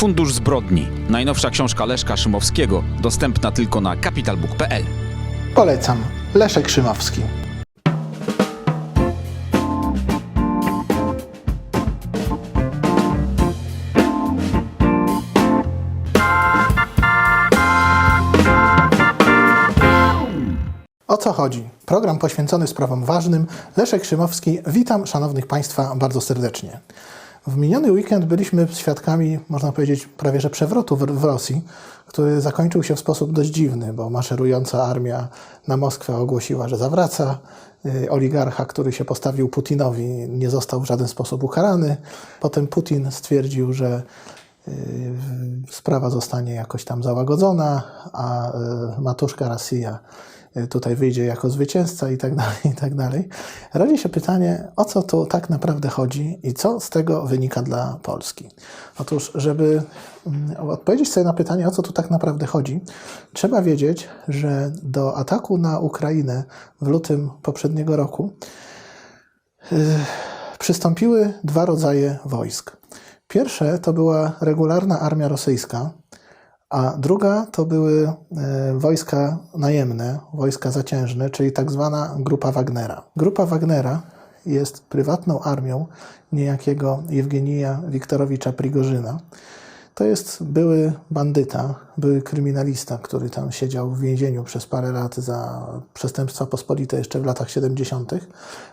Fundusz Zbrodni. Najnowsza książka Leszka Szymowskiego, dostępna tylko na capitalbook.pl. Polecam. Leszek Szymowski. O co chodzi? Program poświęcony sprawom ważnym. Leszek Szymowski. Witam szanownych Państwa bardzo serdecznie. W miniony weekend byliśmy świadkami, można powiedzieć, prawie że przewrotu w, w Rosji, który zakończył się w sposób dość dziwny, bo maszerująca armia na Moskwę ogłosiła, że zawraca. Y, Oligarcha, który się postawił Putinowi, nie został w żaden sposób ukarany. Potem Putin stwierdził, że y, sprawa zostanie jakoś tam załagodzona, a y, matuszka Rosja tutaj wyjdzie jako zwycięzca i tak dalej, i tak dalej. Rodzi się pytanie, o co tu tak naprawdę chodzi i co z tego wynika dla Polski. Otóż, żeby mm, odpowiedzieć sobie na pytanie, o co tu tak naprawdę chodzi, trzeba wiedzieć, że do ataku na Ukrainę w lutym poprzedniego roku przystąpiły dwa rodzaje wojsk. Pierwsze to była regularna armia rosyjska, a druga to były e, wojska najemne, wojska zaciężne, czyli tak zwana grupa Wagnera. Grupa Wagnera jest prywatną armią niejakiego Jewgenija Wiktorowicza Prigorzyna. To jest były bandyta, były kryminalista, który tam siedział w więzieniu przez parę lat za przestępstwa pospolite jeszcze w latach 70.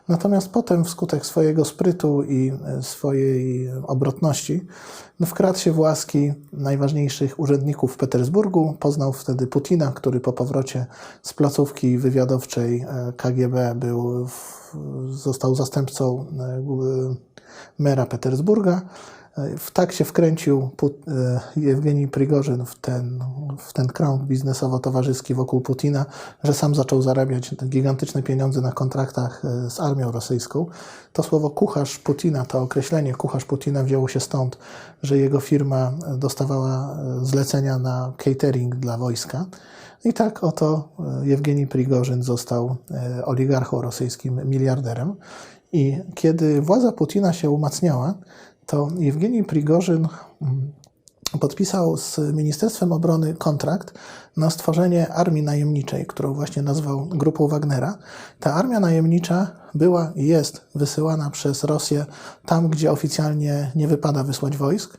Natomiast potem wskutek swojego sprytu i e, swojej obrotności no wkradł się w łaski najważniejszych urzędników w Petersburgu. Poznał wtedy Putina, który po powrocie z placówki wywiadowczej e, KGB był, został zastępcą e, mera Petersburga. W tak się wkręcił Put- e, Jewgenij Prigorzyn w ten, w ten krąg biznesowo-towarzyski wokół Putina, że sam zaczął zarabiać gigantyczne pieniądze na kontraktach e, z armią rosyjską. To słowo kucharz Putina, to określenie kucharz Putina wzięło się stąd, że jego firma dostawała e, zlecenia na catering dla wojska. I tak oto e, Jewgenij Prigorzyn został e, oligarchą rosyjskim, miliarderem. I kiedy władza Putina się umacniała, to Jewgenij Prigorzyn mm, podpisał z Ministerstwem Obrony kontrakt na stworzenie armii najemniczej, którą właśnie nazwał grupą Wagnera. Ta armia najemnicza była i jest wysyłana przez Rosję tam, gdzie oficjalnie nie wypada wysłać wojsk,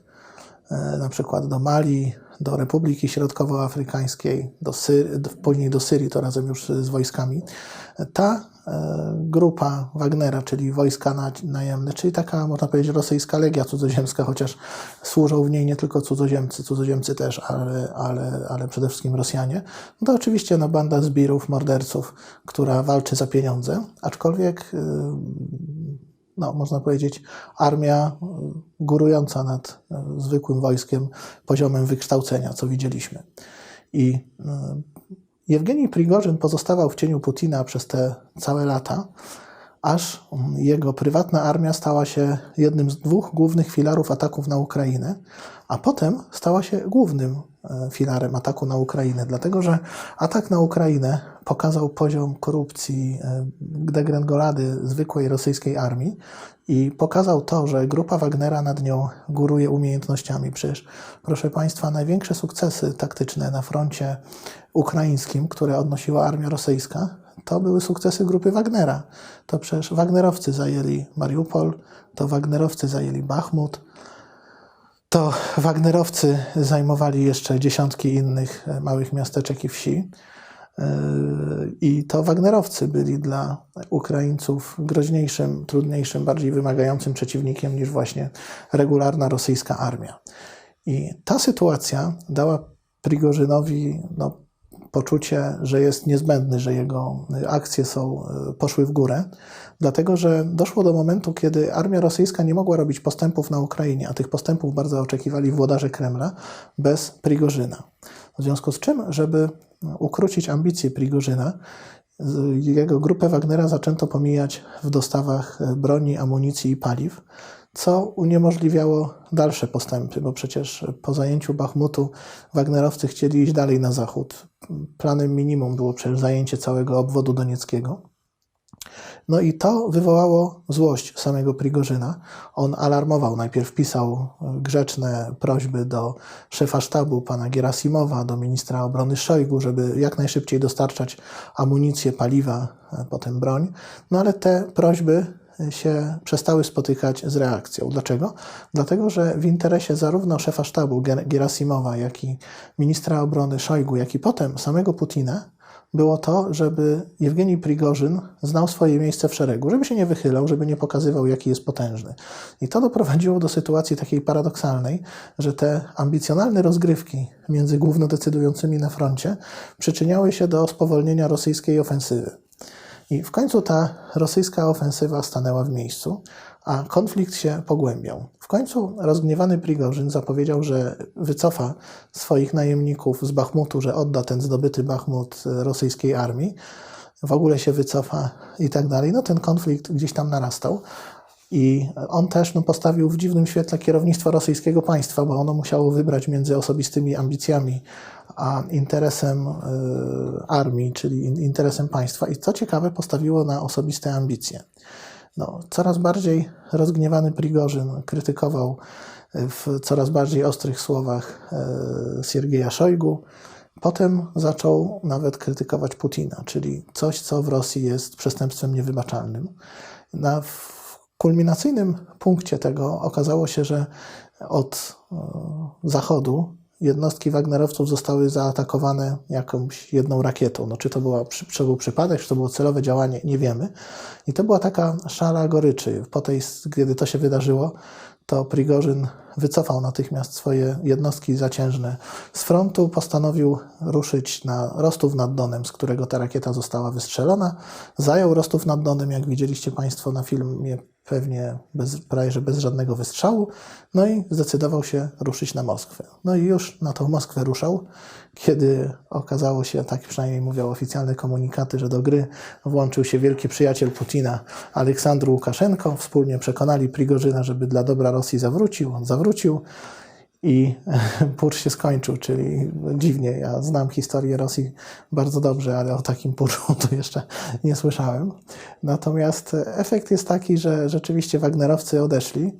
e, na przykład do Mali, do Republiki Środkowoafrykańskiej, do Syrii, później do Syrii, to razem już z wojskami. Ta grupa Wagnera, czyli wojska na- najemne, czyli taka, można powiedzieć, rosyjska legia cudzoziemska, chociaż służą w niej nie tylko cudzoziemcy, cudzoziemcy też, ale, ale, ale przede wszystkim Rosjanie, no to oczywiście no, banda zbirów, morderców, która walczy za pieniądze, aczkolwiek y, no, można powiedzieć, armia y, górująca nad y, zwykłym wojskiem poziomem wykształcenia, co widzieliśmy. I Jewgenij Prigorzyn pozostawał w cieniu Putina przez te całe lata, aż jego prywatna armia stała się jednym z dwóch głównych filarów ataków na Ukrainę, a potem stała się głównym filarem ataku na Ukrainę, dlatego że atak na Ukrainę pokazał poziom korupcji, e, degrengolady zwykłej rosyjskiej armii i pokazał to, że grupa Wagnera nad nią góruje umiejętnościami. Przecież, proszę Państwa, największe sukcesy taktyczne na froncie ukraińskim, które odnosiła armia rosyjska, to były sukcesy grupy Wagnera. To przecież Wagnerowcy zajęli Mariupol, to Wagnerowcy zajęli Bachmut, to Wagnerowcy zajmowali jeszcze dziesiątki innych e, małych miasteczek i wsi. Yy, I to Wagnerowcy byli dla Ukraińców groźniejszym, trudniejszym, bardziej wymagającym przeciwnikiem niż właśnie regularna rosyjska armia. I ta sytuacja dała Prigorzynowi no, poczucie, że jest niezbędny, że jego akcje są, y, poszły w górę, dlatego że doszło do momentu, kiedy armia rosyjska nie mogła robić postępów na Ukrainie, a tych postępów bardzo oczekiwali włodarze Kremla bez Prigorzyna. W związku z czym, żeby ukrócić ambicje Prigorzyna, jego grupę Wagnera zaczęto pomijać w dostawach broni, amunicji i paliw, co uniemożliwiało dalsze postępy, bo przecież po zajęciu Bachmutu Wagnerowcy chcieli iść dalej na zachód. Planem minimum było przecież zajęcie całego obwodu donieckiego. No i to wywołało złość samego Prigorzyna. On alarmował, najpierw pisał grzeczne prośby do szefa sztabu, pana Gerasimowa, do ministra obrony Szojgu, żeby jak najszybciej dostarczać amunicję, paliwa, potem broń. No ale te prośby się przestały spotykać z reakcją. Dlaczego? Dlatego, że w interesie zarówno szefa sztabu Ger- Gerasimowa, jak i ministra obrony Szojgu, jak i potem samego Putina było to, żeby Jewgeni Prigorzyn znał swoje miejsce w szeregu, żeby się nie wychylał, żeby nie pokazywał, jaki jest potężny. I to doprowadziło do sytuacji takiej paradoksalnej, że te ambicjonalne rozgrywki między głównodecydującymi na froncie przyczyniały się do spowolnienia rosyjskiej ofensywy. I w końcu ta rosyjska ofensywa stanęła w miejscu, a konflikt się pogłębiał. W końcu rozgniewany Prigorzyn zapowiedział, że wycofa swoich najemników z Bachmutu, że odda ten zdobyty Bachmut rosyjskiej armii, w ogóle się wycofa i tak dalej. No ten konflikt gdzieś tam narastał. I on też no, postawił w dziwnym świetle kierownictwo rosyjskiego państwa, bo ono musiało wybrać między osobistymi ambicjami a interesem y, armii, czyli in- interesem państwa. I co ciekawe, postawiło na osobiste ambicje. No, coraz bardziej rozgniewany Prigorzyn krytykował w coraz bardziej ostrych słowach e, Siergieja Szojgu. Potem zaczął nawet krytykować Putina, czyli coś, co w Rosji jest przestępstwem niewybaczalnym. Na kulminacyjnym punkcie tego okazało się, że od e, zachodu jednostki Wagnerowców zostały zaatakowane jakąś jedną rakietą. No, czy to była, czy był przypadek, czy to było celowe działanie, nie wiemy. I to była taka szala goryczy. Po tej, kiedy to się wydarzyło, to Prigorzyn wycofał natychmiast swoje jednostki zaciężne z frontu, postanowił ruszyć na Rostów nad Donem, z którego ta rakieta została wystrzelona. Zajął Rostów nad Donem, jak widzieliście Państwo na filmie, pewnie bez, prawie że bez żadnego wystrzału. No i zdecydował się ruszyć na Moskwę. No i już na tą Moskwę ruszał, kiedy okazało się, tak przynajmniej mówią oficjalne komunikaty, że do gry włączył się wielki przyjaciel Putina, Aleksandr Łukaszenko. Wspólnie przekonali Prigorzyna, żeby dla dobra Rosji zawrócił. On zawrócił i pucz się skończył, czyli dziwnie. Ja znam historię Rosji bardzo dobrze, ale o takim puczu to jeszcze nie słyszałem. Natomiast efekt jest taki, że rzeczywiście Wagnerowcy odeszli.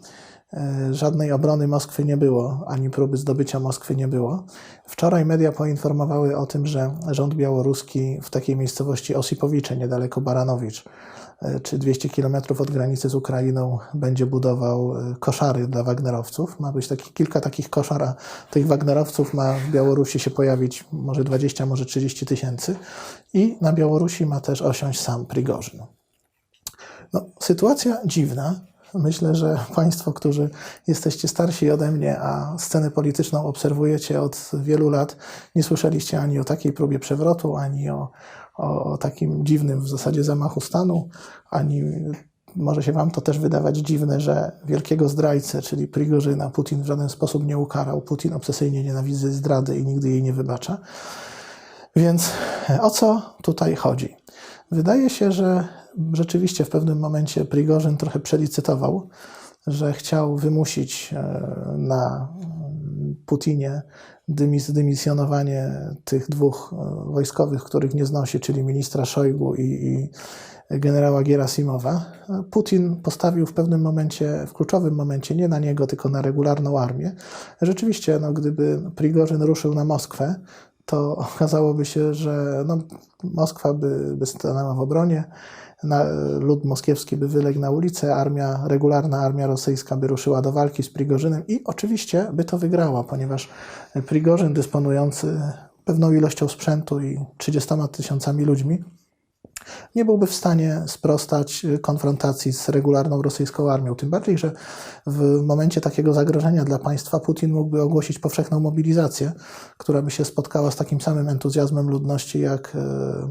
E, Żadnej obrony Moskwy nie było, ani próby zdobycia Moskwy nie było. Wczoraj media poinformowały o tym, że rząd białoruski w takiej miejscowości Osipowicze, niedaleko Baranowicz, czy 200 km od granicy z Ukrainą, będzie budował e, koszary dla Wagnerowców. Ma być taki, kilka takich koszar, a tych Wagnerowców ma w Białorusi się pojawić może 20, może 30 tysięcy. I na Białorusi ma też osiąść sam Prigorzyn. No, sytuacja dziwna. Myślę, że Państwo, którzy jesteście starsi ode mnie, a scenę polityczną obserwujecie od wielu lat, nie słyszeliście ani o takiej próbie przewrotu, ani o, o, takim dziwnym w zasadzie zamachu stanu, ani może się Wam to też wydawać dziwne, że wielkiego zdrajcę, czyli Prigorzyna, Putin w żaden sposób nie ukarał. Putin obsesyjnie nienawidzi zdrady i nigdy jej nie wybacza. Więc o co tutaj chodzi? Wydaje się, że rzeczywiście w pewnym momencie Prigorzyn trochę przelicytował, że chciał wymusić e, na Putinie dymis, dymisjonowanie tych dwóch e, wojskowych, których nie znosi, czyli ministra Szojgu i, i generała Gerasimowa. Putin postawił w pewnym momencie, w kluczowym momencie, nie na niego, tylko na regularną armię. Rzeczywiście, no, gdyby Prigorzyn ruszył na Moskwę, to okazałoby się, że no, Moskwa by, by stanęła w obronie, na, lud moskiewski by wyległ na ulicę, armia, regularna armia rosyjska by ruszyła do walki z Prigorzynem i oczywiście by to wygrała, ponieważ Prigorzyn dysponujący pewną ilością sprzętu i 30 tysiącami ludźmi nie byłby w stanie sprostać y, konfrontacji z regularną rosyjską armią. Tym bardziej, że w momencie takiego zagrożenia dla państwa Putin mógłby ogłosić powszechną mobilizację, która by się spotkała z takim samym entuzjazmem ludności, jak e,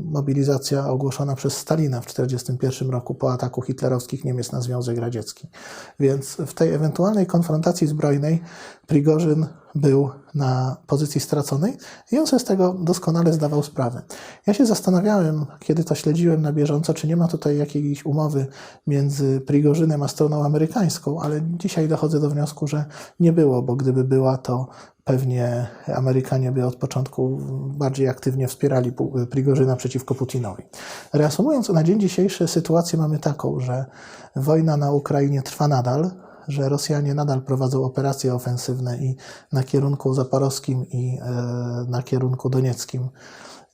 mobilizacja ogłoszona przez Stalina w 1941 roku po ataku hitlerowskich Niemiec na Związek Radziecki. Więc w tej ewentualnej konfrontacji zbrojnej Prigorzyn był na pozycji straconej i on sobie z tego doskonale zdawał sprawę. Ja się zastanawiałem, kiedy to śledziłem na bieżąco, czy nie ma tutaj jakiejś umowy między Prigorzynem a stroną amerykańską, ale dzisiaj dochodzę do wniosku, że nie było, bo gdyby była, to pewnie Amerykanie by od początku bardziej aktywnie wspierali Prigorzyna przeciwko Putinowi. Reasumując, na dzień dzisiejszy sytuację mamy taką, że wojna na Ukrainie trwa nadal, że Rosjanie nadal prowadzą operacje ofensywne i na kierunku zaporowskim, i e, na kierunku donieckim,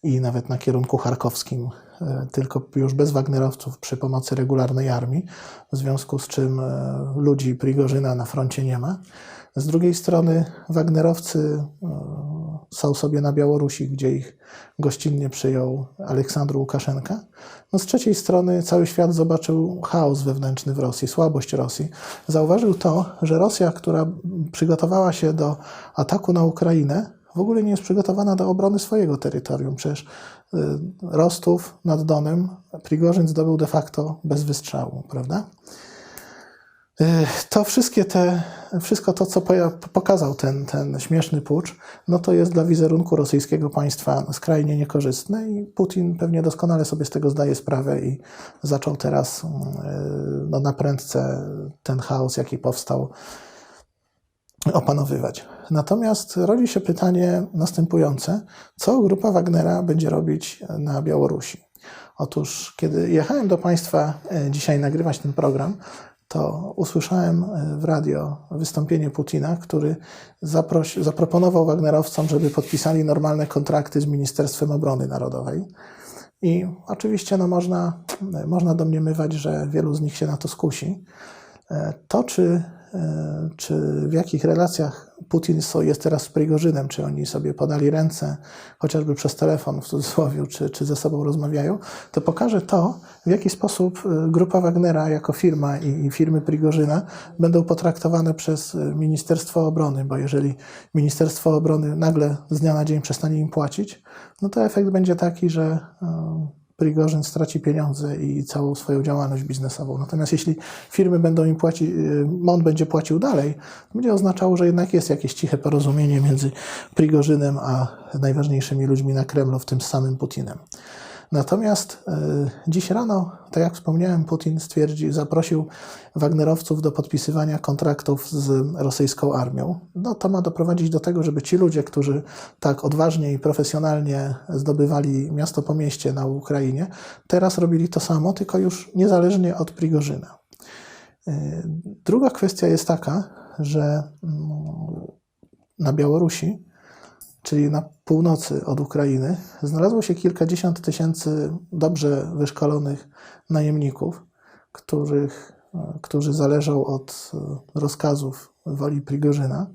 i nawet na kierunku charkowskim, e, tylko już bez Wagnerowców przy pomocy regularnej armii, w związku z czym e, ludzi Prigorzyna na froncie nie ma. Z drugiej strony Wagnerowcy są sobie na Białorusi, gdzie ich gościnnie przyjął Aleksandr Łukaszenka. No z trzeciej strony cały świat zobaczył chaos wewnętrzny w Rosji, słabość Rosji. Zauważył to, że Rosja, która przygotowała się do ataku na Ukrainę, w ogóle nie jest przygotowana do obrony swojego terytorium. Przecież y, Rostów nad Donem Prigorzyn zdobył de facto bez wystrzału, prawda? Y, To wszystkie te, wszystko to, co pokazał ten, ten śmieszny pucz, no to jest dla wizerunku rosyjskiego państwa skrajnie niekorzystne i Putin pewnie doskonale sobie z tego zdaje sprawę i zaczął teraz y, no, na prędce ten chaos, jaki powstał, opanowywać. Natomiast rodzi się pytanie następujące: co grupa Wagnera będzie robić na Białorusi? Otóż, kiedy jechałem do Państwa e, dzisiaj nagrywać ten program, to usłyszałem e, w radio wystąpienie Putina, który zaproponował Wagnerowcom, żeby podpisali normalne kontrakty z Ministerstwem Obrony Narodowej. I oczywiście no, można, można domniemywać, że wielu z nich się na to skusi. E, To, czy, e, czy w jakich relacjach Putin jest teraz z Prigorzynem, czy oni sobie podali ręce, chociażby przez telefon w cudzysłowie, czy, czy ze sobą rozmawiają, to pokaże to, w jaki sposób e, grupa Wagnera jako firma i, i firmy Prigorzyna będą potraktowane przez e, Ministerstwo Obrony, bo jeżeli Ministerstwo Obrony nagle z dnia na dzień przestanie im płacić, no to efekt będzie taki, że e, Prigorzyn straci pieniądze i całą swoją działalność biznesową. Natomiast jeśli firmy będą im płacić, on będzie płacił dalej, to będzie oznaczało, że jednak jest jakieś ciche porozumienie między Prigorzynem a najważniejszymi ludźmi na Kremlu, w tym samym Putinem. Natomiast y, dziś rano, tak jak wspomniałem, Putin stwierdził, zaprosił Wagnerowców do podpisywania kontraktów z rosyjską armią. No, to ma doprowadzić do tego, żeby ci ludzie, którzy tak odważnie i profesjonalnie zdobywali miasto po mieście na Ukrainie, teraz robili to samo, tylko już niezależnie od Prigorzyna. Y, Druga kwestia jest taka, że mm, na Białorusi czyli na północy od Ukrainy, znalazło się kilkadziesiąt tysięcy dobrze wyszkolonych najemników, których, e, którzy zależą od e, rozkazów woli Prigorzyna.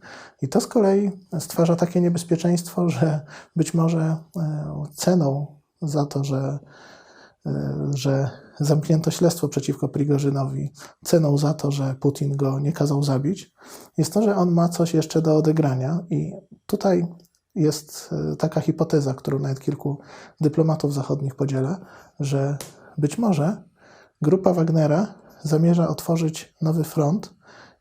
I to z kolei stwarza takie niebezpieczeństwo, że być może e, ceną za to, że, że zamknięto śledztwo przeciwko Prigorzynowi, ceną za to, że Putin go nie kazał zabić, jest to, że on ma coś jeszcze do odegrania. I tutaj jest e, taka hipoteza, którą nawet kilku dyplomatów zachodnich podziela, że być może grupa Wagnera zamierza otworzyć nowy front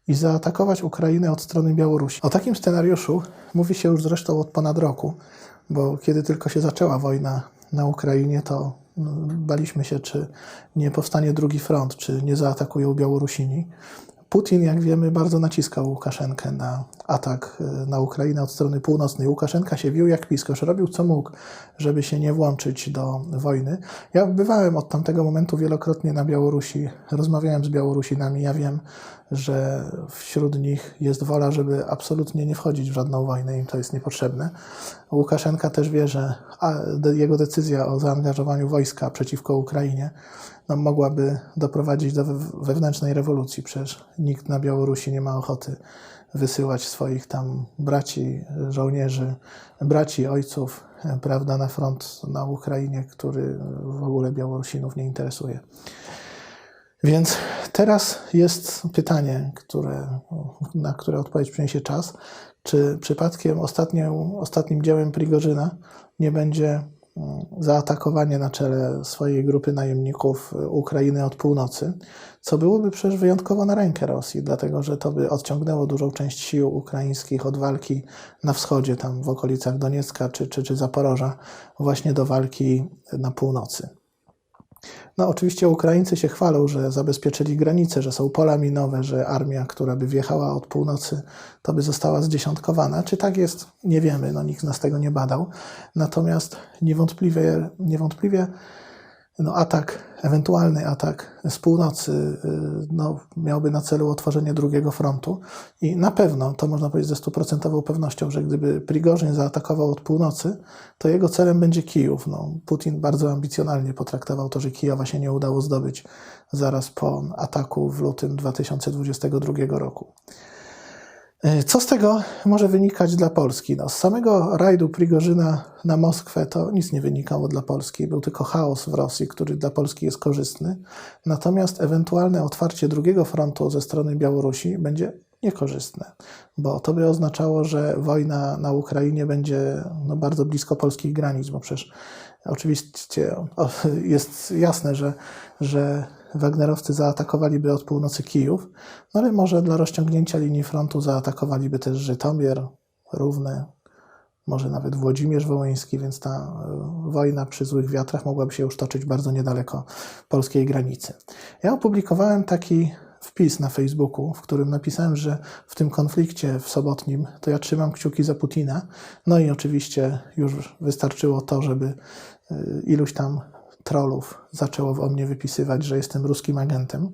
i zaatakować Ukrainę od strony Białorusi. O takim scenariuszu mówi się już zresztą od ponad roku, bo kiedy tylko się zaczęła wojna na Ukrainie, to mm, baliśmy się, czy nie powstanie drugi front, czy nie zaatakują Białorusini. Putin, jak wiemy, bardzo naciskał Łukaszenkę na atak e, na Ukrainę od strony północnej. Łukaszenka się wił jak piskosz, robił co mógł, żeby się nie włączyć do wojny. Ja bywałem od tamtego momentu wielokrotnie na Białorusi, rozmawiałem z Białorusinami. Ja wiem, że wśród nich jest wola, żeby absolutnie nie wchodzić w żadną wojnę, im to jest niepotrzebne. Łukaszenka też wie, że jego decyzja o zaangażowaniu wojska przeciwko Ukrainie no, mogłaby doprowadzić do we- wewnętrznej rewolucji. Przecież nikt na Białorusi nie ma ochoty wysyłać swoich tam braci, żołnierzy, braci, ojców, e, prawda, na front na Ukrainie, który w ogóle Białorusinów nie interesuje. Więc teraz jest pytanie, które, na które odpowiedź przyniesie czas. Czy przypadkiem ostatnim dziełem Prigorzyna nie będzie zaatakowanie na czele swojej grupy najemników y, Ukrainy od północy, co byłoby przecież wyjątkowo na rękę Rosji, dlatego że to by odciągnęło dużą część sił ukraińskich od walki na wschodzie, tam w okolicach Doniecka czy, czy, czy Zaporoża, właśnie do walki na północy. No, oczywiście Ukraińcy się chwalą, że zabezpieczyli granice, że są pola minowe, że armia, która by wjechała od północy, to by została zdziesiątkowana. Czy tak jest? Nie wiemy, no, nikt z nas tego nie badał. Natomiast niewątpliwie, niewątpliwie no, atak, ewentualny atak z północy y, no, miałby na celu otworzenie drugiego frontu i na pewno, to można powiedzieć ze stuprocentową pewnością, że gdyby Prigorzyn zaatakował od północy, to jego celem będzie Kijów. No, Putin bardzo ambicjonalnie potraktował to, że Kijowa się nie udało zdobyć zaraz po ataku w lutym 2022 roku. Y, Co z tego może wynikać dla Polski? No, z samego rajdu Prigorzyna na Moskwę to nic nie wynikało dla Polski. Był tylko chaos w Rosji, który dla Polski jest korzystny. Natomiast ewentualne otwarcie drugiego frontu ze strony Białorusi będzie niekorzystne, bo to by oznaczało, że wojna na Ukrainie będzie no, bardzo blisko polskich granic, bo przecież oczywiście jest jasne, że, że Wagnerowcy zaatakowaliby od północy Kijów, no ale może dla rozciągnięcia linii frontu zaatakowaliby też Żytomir, Równe, może nawet Włodzimierz Wołyński, więc ta e, wojna przy złych wiatrach mogłaby się już toczyć bardzo niedaleko polskiej granicy. Ja opublikowałem taki wpis na Facebooku, w którym napisałem, że w tym konflikcie w sobotnim to ja trzymam kciuki za Putina. No i oczywiście już wystarczyło to, żeby y, iluś tam trollów zaczęło o mnie wypisywać, że jestem ruskim agentem.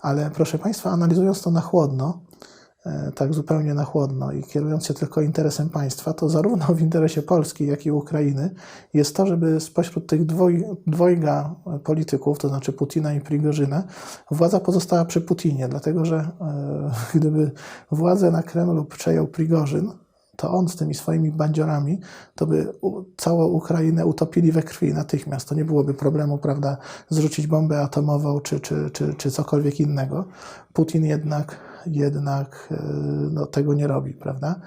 Ale proszę Państwa, analizując to na chłodno, e, tak zupełnie na chłodno i kierując się tylko interesem państwa, to zarówno w interesie Polski, jak i Ukrainy jest to, żeby spośród tych dwoj, dwojga polityków, to znaczy Putina i Prigorzyna, władza pozostała przy Putinie, dlatego że e, gdyby władzę na Kremlu przejął Prigorzyn, to on z tymi swoimi bandziorami, to by całą Ukrainę utopili we krwi natychmiast. To nie byłoby problemu, prawda, zrzucić bombę atomową czy, czy, czy, czy cokolwiek innego. Putin jednak, jednak e, no, tego nie robi, prawda?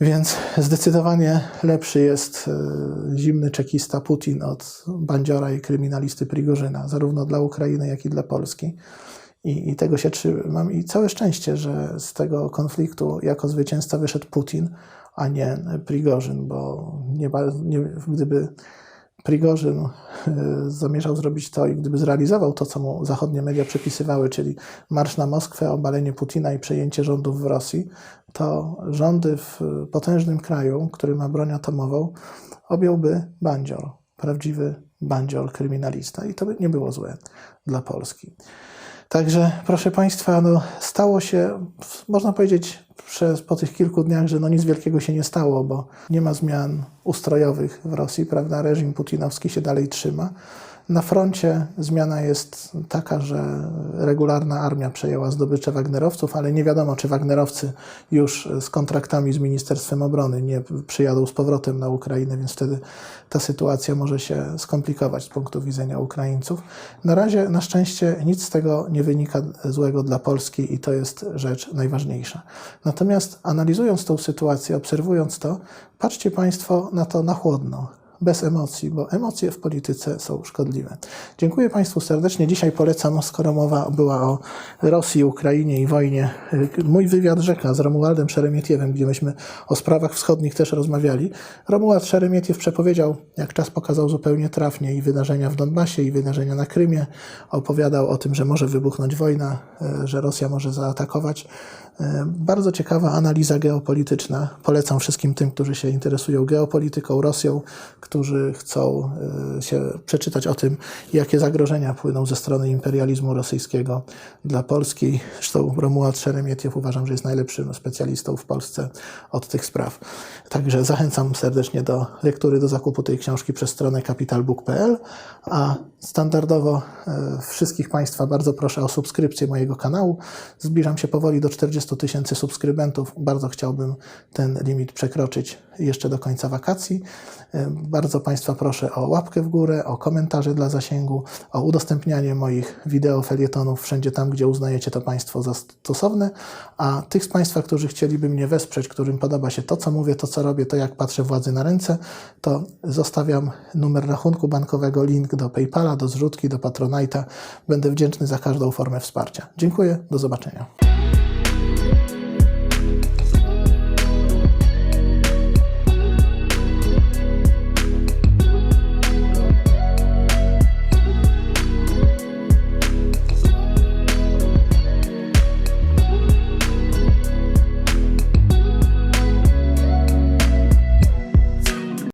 Więc zdecydowanie lepszy jest e, zimny czekista Putin od bandziora i kryminalisty Prigorzyna, zarówno dla Ukrainy, jak i dla Polski. I, I tego się trzymam. I całe szczęście, że z tego konfliktu jako zwycięzca wyszedł Putin, a nie Prigorzyn, bo nie, nie, gdyby Prigorzyn e, zamierzał zrobić to i gdyby zrealizował to, co mu zachodnie media przypisywały, czyli marsz na Moskwę, obalenie Putina i przejęcie rządów w Rosji, to rządy w potężnym kraju, który ma broń atomową, objąłby bandzior, prawdziwy bandzior kryminalista. I to by nie było złe dla Polski. Także, proszę Państwa, no, stało się, można powiedzieć przez, po tych kilku dniach, że no nic wielkiego się nie stało, bo nie ma zmian ustrojowych w Rosji, prawda? Reżim putinowski się dalej trzyma. Na froncie zmiana jest taka, że regularna armia przejęła zdobycze Wagnerowców, ale nie wiadomo, czy Wagnerowcy już z kontraktami z Ministerstwem Obrony nie przyjadą z powrotem na Ukrainę, więc wtedy ta sytuacja może się skomplikować z punktu widzenia Ukraińców. Na razie, na szczęście, nic z tego nie wynika złego dla Polski i to jest rzecz najważniejsza. Natomiast analizując tą sytuację, obserwując to, patrzcie Państwo na to na chłodno bez emocji, bo emocje w polityce są szkodliwe. Dziękuję Państwu serdecznie. Dzisiaj polecam, skoro mowa była o Rosji, Ukrainie i wojnie, mój wywiad rzeka z Romualdem Szeremietiewem, gdzie myśmy o sprawach wschodnich też rozmawiali. Romuald Szeremietiew przepowiedział, jak czas pokazał zupełnie trafnie, i wydarzenia w Donbasie, i wydarzenia na Krymie. Opowiadał o tym, że może wybuchnąć wojna, e, że Rosja może zaatakować. E, Bardzo ciekawa analiza geopolityczna. Polecam wszystkim tym, którzy się interesują geopolityką, Rosją, którzy chcą e, się przeczytać o tym, jakie zagrożenia płyną ze strony imperializmu rosyjskiego dla Polski. Zresztą Romuald Szeremietiew uważam, że jest najlepszym specjalistą w Polsce od tych spraw. Także zachęcam serdecznie do lektury, do zakupu tej książki przez stronę capitalbook.pl, a standardowo e, wszystkich Państwa bardzo proszę o subskrypcję mojego kanału. Zbliżam się powoli do 40 tysięcy subskrybentów. Bardzo chciałbym ten limit przekroczyć jeszcze do końca wakacji. E, Bardzo bardzo Państwa proszę o łapkę w górę, o komentarze dla zasięgu, o udostępnianie moich wideo felietonów wszędzie tam, gdzie uznajecie to Państwo za stosowne. A tych z Państwa, którzy chcieliby mnie wesprzeć, którym podoba się to, co mówię, to, co robię, to jak patrzę władzy na ręce, to zostawiam numer rachunku bankowego, link do PayPala, do zrzutki, do Patronite'a. Będę wdzięczny za każdą formę wsparcia. Dziękuję, do zobaczenia.